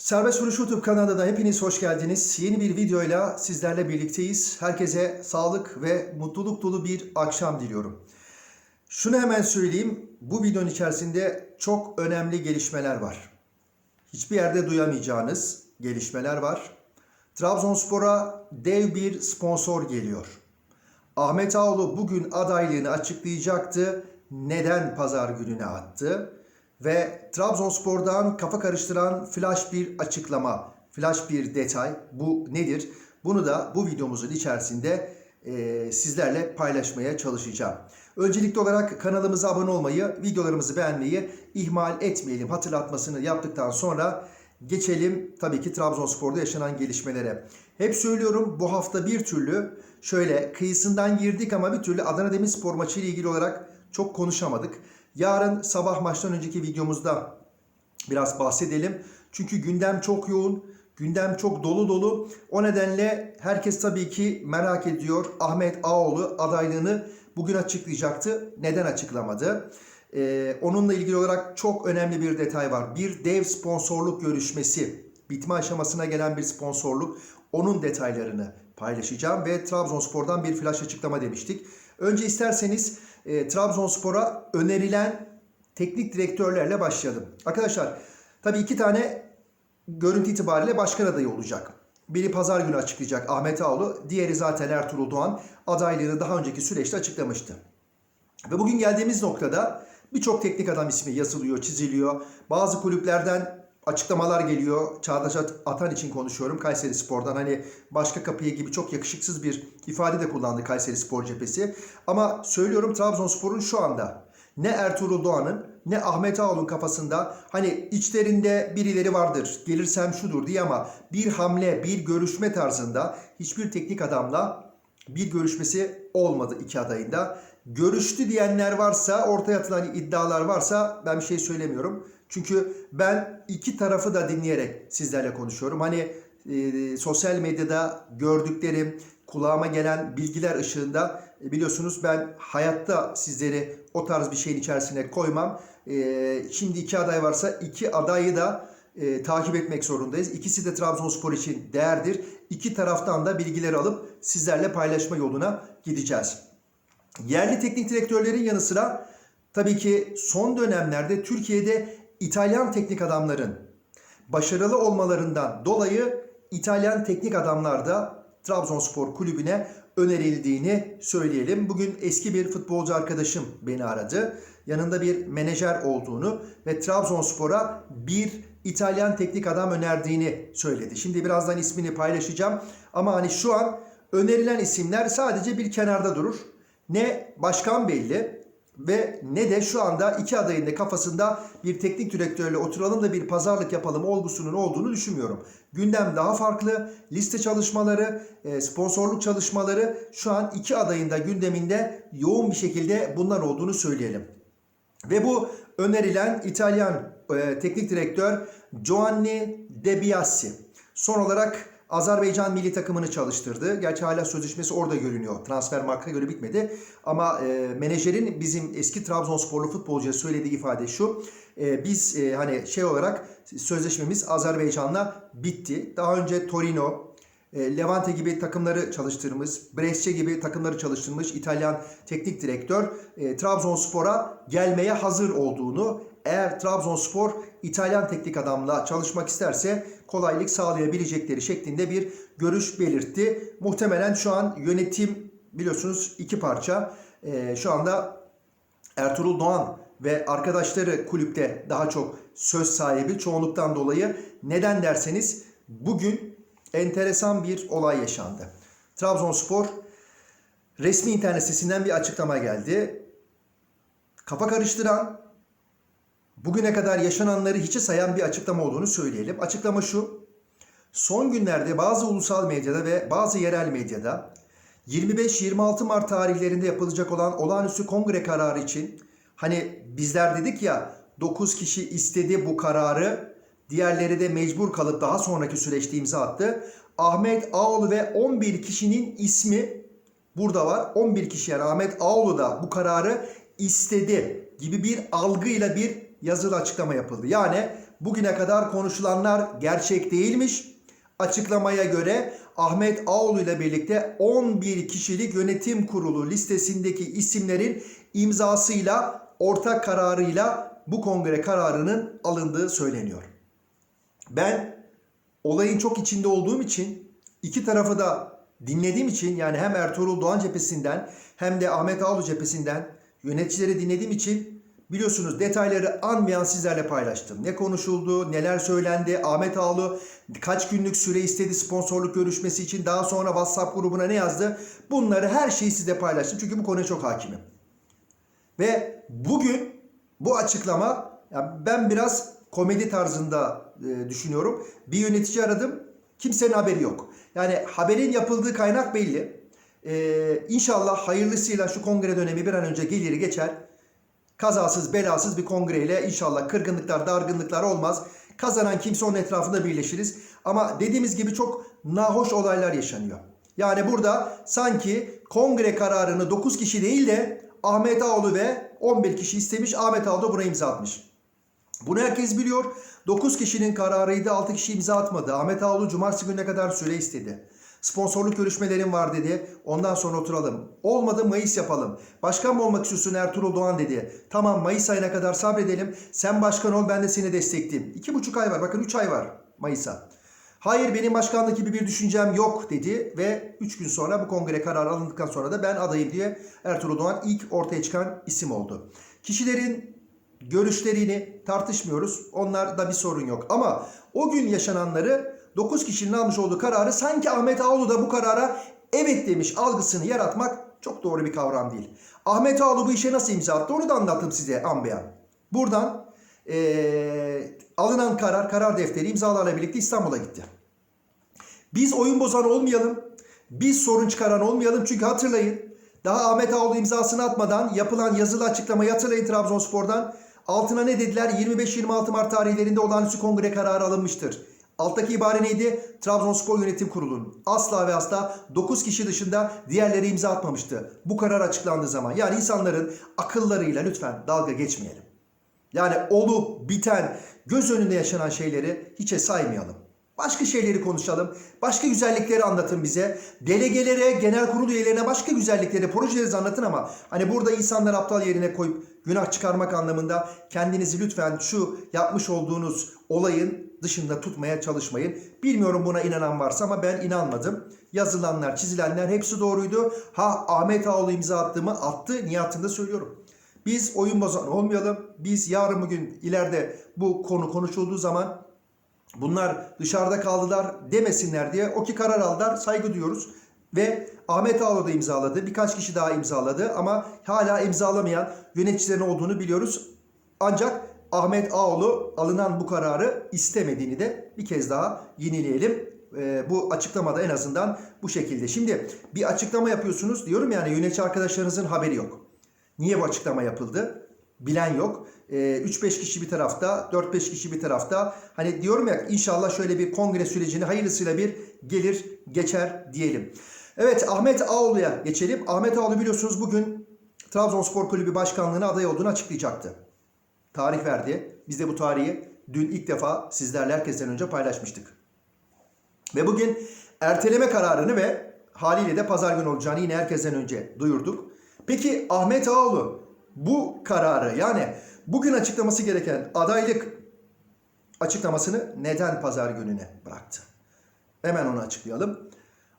Serbest Vuruş YouTube kanalına hepiniz hoş geldiniz. Yeni bir videoyla sizlerle birlikteyiz. Herkese sağlık ve mutluluk dolu bir akşam diliyorum. Şunu hemen söyleyeyim. Bu videonun içerisinde çok önemli gelişmeler var. Hiçbir yerde duyamayacağınız gelişmeler var. Trabzonspor'a dev bir sponsor geliyor. Ahmet Ağoğlu bugün adaylığını açıklayacaktı. Neden pazar gününe attı? Ve Trabzonspor'dan kafa karıştıran flash bir açıklama, flash bir detay. Bu nedir? Bunu da bu videomuzun içerisinde e, sizlerle paylaşmaya çalışacağım. Öncelikli olarak kanalımıza abone olmayı, videolarımızı beğenmeyi ihmal etmeyelim. Hatırlatmasını yaptıktan sonra geçelim tabii ki Trabzonspor'da yaşanan gelişmelere. Hep söylüyorum bu hafta bir türlü şöyle kıyısından girdik ama bir türlü Adana Demirspor maçı ile ilgili olarak çok konuşamadık. Yarın sabah maçtan önceki videomuzda biraz bahsedelim. Çünkü gündem çok yoğun, gündem çok dolu dolu. O nedenle herkes tabii ki merak ediyor. Ahmet Ağoğlu adaylığını bugün açıklayacaktı. Neden açıklamadı? Ee, onunla ilgili olarak çok önemli bir detay var. Bir dev sponsorluk görüşmesi, bitme aşamasına gelen bir sponsorluk. Onun detaylarını paylaşacağım ve Trabzonspor'dan bir flash açıklama demiştik. Önce isterseniz e, Trabzonspor'a önerilen teknik direktörlerle başlayalım. Arkadaşlar tabii iki tane görüntü itibariyle başkan adayı olacak. Biri pazar günü açıklayacak Ahmet Ağoğlu, diğeri zaten Ertuğrul Doğan adaylığını daha önceki süreçte açıklamıştı. Ve bugün geldiğimiz noktada birçok teknik adam ismi yazılıyor, çiziliyor. Bazı kulüplerden açıklamalar geliyor. Çağdaş Atan için konuşuyorum Kayseri Spor'dan. Hani başka kapıya gibi çok yakışıksız bir ifade de kullandı Kayseri Spor cephesi. Ama söylüyorum Trabzonspor'un şu anda ne Ertuğrul Doğan'ın ne Ahmet Ağol'un kafasında hani içlerinde birileri vardır gelirsem şudur diye ama bir hamle bir görüşme tarzında hiçbir teknik adamla bir görüşmesi olmadı iki adayında. Görüştü diyenler varsa ortaya atılan iddialar varsa ben bir şey söylemiyorum. Çünkü ben iki tarafı da dinleyerek sizlerle konuşuyorum. Hani e, sosyal medyada gördüklerim, kulağıma gelen bilgiler ışığında e, biliyorsunuz ben hayatta sizleri o tarz bir şeyin içerisine koymam. E, şimdi iki aday varsa iki adayı da e, takip etmek zorundayız. İkisi de Trabzonspor için değerdir. İki taraftan da bilgileri alıp sizlerle paylaşma yoluna gideceğiz. Yerli teknik direktörlerin yanı sıra tabii ki son dönemlerde Türkiye'de İtalyan teknik adamların başarılı olmalarından dolayı İtalyan teknik adamlar da Trabzonspor kulübüne önerildiğini söyleyelim. Bugün eski bir futbolcu arkadaşım beni aradı. Yanında bir menajer olduğunu ve Trabzonspor'a bir İtalyan teknik adam önerdiğini söyledi. Şimdi birazdan ismini paylaşacağım. Ama hani şu an önerilen isimler sadece bir kenarda durur. Ne başkan belli ve ne de şu anda iki adayın da kafasında bir teknik direktörle oturalım da bir pazarlık yapalım olgusunun olduğunu düşünmüyorum. Gündem daha farklı. Liste çalışmaları, e, sponsorluk çalışmaları şu an iki adayın da gündeminde yoğun bir şekilde bunlar olduğunu söyleyelim. Ve bu önerilen İtalyan e, teknik direktör Giovanni De Biasi. Son olarak Azerbaycan milli takımını çalıştırdı. Gerçi hala sözleşmesi orada görünüyor. Transfer marka göre bitmedi. Ama e, menajerin bizim eski Trabzonsporlu futbolcuya söylediği ifade şu. E, biz e, hani şey olarak sözleşmemiz Azerbaycan'la bitti. Daha önce Torino, e, Levante gibi takımları çalıştırmış, Brescia gibi takımları çalıştırmış İtalyan teknik direktör e, Trabzonspor'a gelmeye hazır olduğunu, eğer Trabzonspor İtalyan teknik adamla çalışmak isterse kolaylık sağlayabilecekleri şeklinde bir görüş belirtti. Muhtemelen şu an yönetim biliyorsunuz iki parça. E, şu anda Ertuğrul Doğan ve arkadaşları kulüpte daha çok söz sahibi çoğunluktan dolayı. Neden derseniz bugün enteresan bir olay yaşandı. Trabzonspor resmi internet sitesinden bir açıklama geldi. Kafa karıştıran, bugüne kadar yaşananları hiçe sayan bir açıklama olduğunu söyleyelim. Açıklama şu. Son günlerde bazı ulusal medyada ve bazı yerel medyada 25-26 Mart tarihlerinde yapılacak olan olağanüstü kongre kararı için hani bizler dedik ya 9 kişi istedi bu kararı Diğerleri de mecbur kalıp daha sonraki süreçte imza attı. Ahmet Ağoğlu ve 11 kişinin ismi burada var. 11 kişi yani Ahmet Ağoğlu da bu kararı istedi gibi bir algıyla bir yazılı açıklama yapıldı. Yani bugüne kadar konuşulanlar gerçek değilmiş. Açıklamaya göre Ahmet Ağoğlu ile birlikte 11 kişilik yönetim kurulu listesindeki isimlerin imzasıyla ortak kararıyla bu kongre kararının alındığı söyleniyor. Ben olayın çok içinde olduğum için iki tarafı da dinlediğim için yani hem Ertuğrul Doğan cephesinden hem de Ahmet Ağoğlu cephesinden yöneticileri dinlediğim için biliyorsunuz detayları anmayan sizlerle paylaştım. Ne konuşuldu, neler söylendi, Ahmet Ağoğlu kaç günlük süre istedi sponsorluk görüşmesi için daha sonra WhatsApp grubuna ne yazdı bunları her şeyi size paylaştım çünkü bu konuya çok hakimim. Ve bugün bu açıklama ya ben biraz komedi tarzında e, düşünüyorum. Bir yönetici aradım. Kimsenin haberi yok. Yani haberin yapıldığı kaynak belli. E, inşallah hayırlısıyla şu kongre dönemi bir an önce gelir geçer. Kazasız belasız bir kongreyle inşallah kırgınlıklar, dargınlıklar olmaz. Kazanan kimse onun etrafında birleşiriz. Ama dediğimiz gibi çok nahoş olaylar yaşanıyor. Yani burada sanki kongre kararını 9 kişi değil de Ahmet Ağoğlu ve 11 kişi istemiş. Ahmet Ağoğlu da buna imza atmış. Bunu herkes biliyor. 9 kişinin kararıydı. 6 kişi imza atmadı. Ahmet Ağoğlu cumartesi gününe kadar süre istedi. Sponsorluk görüşmelerim var dedi. Ondan sonra oturalım. Olmadı Mayıs yapalım. Başkan mı olmak istiyorsun Ertuğrul Doğan dedi. Tamam Mayıs ayına kadar sabredelim. Sen başkan ol ben de seni destekleyeyim. İki buçuk ay var. Bakın üç ay var Mayıs'a. Hayır benim başkanlık gibi bir düşüncem yok dedi ve 3 gün sonra bu kongre kararı alındıktan sonra da ben adayım diye Ertuğrul Doğan ilk ortaya çıkan isim oldu. Kişilerin görüşlerini tartışmıyoruz. Onlarda bir sorun yok. Ama o gün yaşananları 9 kişinin almış olduğu kararı sanki Ahmet Ağoğlu da bu karara evet demiş algısını yaratmak çok doğru bir kavram değil. Ahmet Ağoğlu bu işe nasıl imza attı onu da anlattım size Ambeyan. Buradan eee, alınan karar, karar defteri imzalarla birlikte İstanbul'a gitti. Biz oyun bozan olmayalım. Biz sorun çıkaran olmayalım. Çünkü hatırlayın daha Ahmet Ağoğlu imzasını atmadan yapılan yazılı açıklamayı hatırlayın Trabzonspor'dan. Altına ne dediler? 25-26 Mart tarihlerinde olağanüstü kongre kararı alınmıştır. Alttaki ibare neydi? Trabzonspor Yönetim Kurulu'nun asla ve asla 9 kişi dışında diğerleri imza atmamıştı. Bu karar açıklandığı zaman. Yani insanların akıllarıyla lütfen dalga geçmeyelim. Yani olup biten, göz önünde yaşanan şeyleri hiçe saymayalım. Başka şeyleri konuşalım. Başka güzellikleri anlatın bize. Delegelere, genel kurul üyelerine başka güzellikleri, projeleri anlatın ama hani burada insanları aptal yerine koyup günah çıkarmak anlamında kendinizi lütfen şu yapmış olduğunuz olayın dışında tutmaya çalışmayın. Bilmiyorum buna inanan varsa ama ben inanmadım. Yazılanlar, çizilenler hepsi doğruydu. Ha Ahmet Ağoğlu imza attığımı attı niyatında söylüyorum. Biz oyun bozan olmayalım. Biz yarın bugün ileride bu konu konuşulduğu zaman bunlar dışarıda kaldılar demesinler diye o ki karar aldılar saygı duyuyoruz. Ve Ahmet Ağoğlu da imzaladı. Birkaç kişi daha imzaladı ama hala imzalamayan yöneticilerin olduğunu biliyoruz. Ancak Ahmet Ağoğlu alınan bu kararı istemediğini de bir kez daha yenileyelim. Ee, bu açıklamada en azından bu şekilde. Şimdi bir açıklama yapıyorsunuz diyorum yani yönetici arkadaşlarınızın haberi yok. Niye bu açıklama yapıldı? Bilen yok. Ee, 3-5 kişi bir tarafta, 4-5 kişi bir tarafta. Hani diyorum ya inşallah şöyle bir kongre sürecini hayırlısıyla bir gelir geçer diyelim. Evet Ahmet Ağoğlu'ya geçelim. Ahmet Ağoğlu biliyorsunuz bugün Trabzonspor Kulübü Başkanlığı'na aday olduğunu açıklayacaktı. Tarih verdi. Biz de bu tarihi dün ilk defa sizlerle herkesten önce paylaşmıştık. Ve bugün erteleme kararını ve haliyle de pazar günü olacağını yine herkesten önce duyurduk. Peki Ahmet Ağoğlu bu kararı yani bugün açıklaması gereken adaylık açıklamasını neden pazar gününe bıraktı? Hemen onu açıklayalım.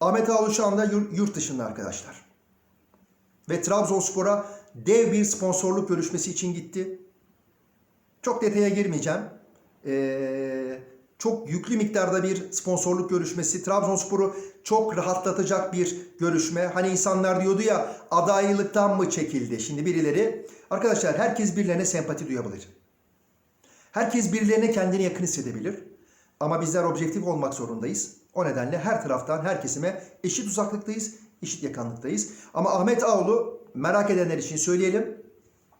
Ahmet Ağoğlu şu anda yur- yurt dışında arkadaşlar. Ve Trabzonspor'a dev bir sponsorluk görüşmesi için gitti. Çok detaya girmeyeceğim. Ee, çok yüklü miktarda bir sponsorluk görüşmesi. Trabzonspor'u çok rahatlatacak bir görüşme. Hani insanlar diyordu ya adaylıktan mı çekildi? Şimdi birileri arkadaşlar herkes birilerine sempati duyabilir. Herkes birilerine kendini yakın hissedebilir. Ama bizler objektif olmak zorundayız. O nedenle her taraftan her kesime eşit uzaklıktayız, eşit yakınlıktayız. Ama Ahmet Ağoğlu merak edenler için söyleyelim.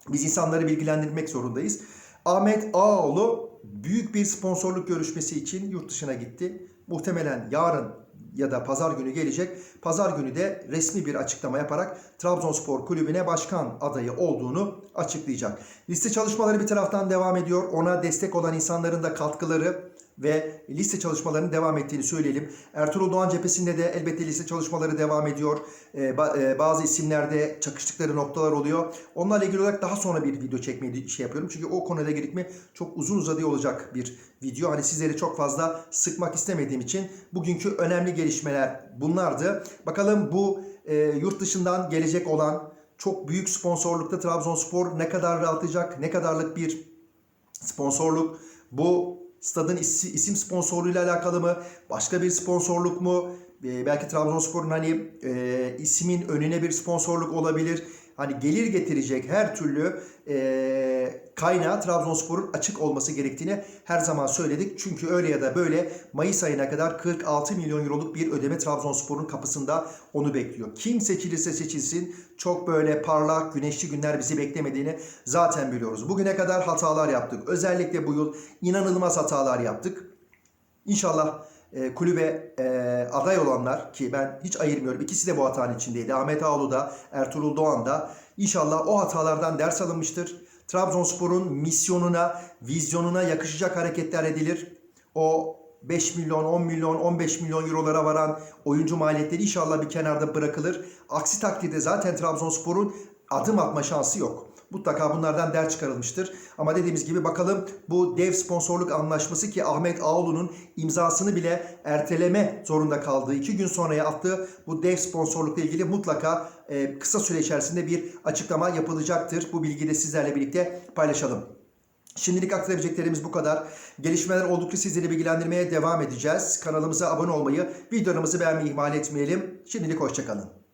Biz insanları bilgilendirmek zorundayız. Ahmet Ağoğlu büyük bir sponsorluk görüşmesi için yurt dışına gitti. Muhtemelen yarın ya da pazar günü gelecek. Pazar günü de resmi bir açıklama yaparak Trabzonspor Kulübü'ne başkan adayı olduğunu açıklayacak. Liste çalışmaları bir taraftan devam ediyor. Ona destek olan insanların da katkıları ve liste çalışmalarının devam ettiğini söyleyelim. Ertuğrul Doğan cephesinde de elbette liste çalışmaları devam ediyor. Ee, e, bazı isimlerde çakıştıkları noktalar oluyor. Onlarla ilgili olarak daha sonra bir video çekmeyi şey yapıyorum. Çünkü o konuda girdik mi çok uzun uzadığı olacak bir video. Hani sizleri çok fazla sıkmak istemediğim için bugünkü önemli gelişmeler bunlardı. Bakalım bu e, yurt dışından gelecek olan çok büyük sponsorlukta Trabzonspor ne kadar rahatlayacak, ne kadarlık bir sponsorluk bu stadın isi- isim sponsorluğuyla alakalı mı? Başka bir sponsorluk mu? Ee, belki Trabzonspor'un hani e, ismin önüne bir sponsorluk olabilir. Hani gelir getirecek her türlü e, kaynağı Trabzonspor'un açık olması gerektiğini her zaman söyledik. Çünkü öyle ya da böyle Mayıs ayına kadar 46 milyon euroluk bir ödeme Trabzonspor'un kapısında onu bekliyor. Kim seçilirse seçilsin çok böyle parlak güneşli günler bizi beklemediğini zaten biliyoruz. Bugüne kadar hatalar yaptık. Özellikle bu yıl inanılmaz hatalar yaptık. İnşallah e, kulübe e, aday olanlar ki ben hiç ayırmıyorum. İkisi de bu hatanın içindeydi. Ahmet Ağolu da Ertuğrul Doğan da. İnşallah o hatalardan ders alınmıştır. Trabzonspor'un misyonuna, vizyonuna yakışacak hareketler edilir. O 5 milyon, 10 milyon, 15 milyon eurolara varan oyuncu maliyetleri inşallah bir kenarda bırakılır. Aksi takdirde zaten Trabzonspor'un adım atma şansı yok. Mutlaka bunlardan ders çıkarılmıştır. Ama dediğimiz gibi bakalım bu dev sponsorluk anlaşması ki Ahmet Ağoğlu'nun imzasını bile erteleme zorunda kaldığı iki gün sonraya attığı bu dev sponsorlukla ilgili mutlaka e, kısa süre içerisinde bir açıklama yapılacaktır. Bu bilgiyi de sizlerle birlikte paylaşalım. Şimdilik aktarabileceklerimiz bu kadar. Gelişmeler oldukça sizleri bilgilendirmeye devam edeceğiz. Kanalımıza abone olmayı, videolarımızı beğenmeyi ihmal etmeyelim. Şimdilik hoşçakalın.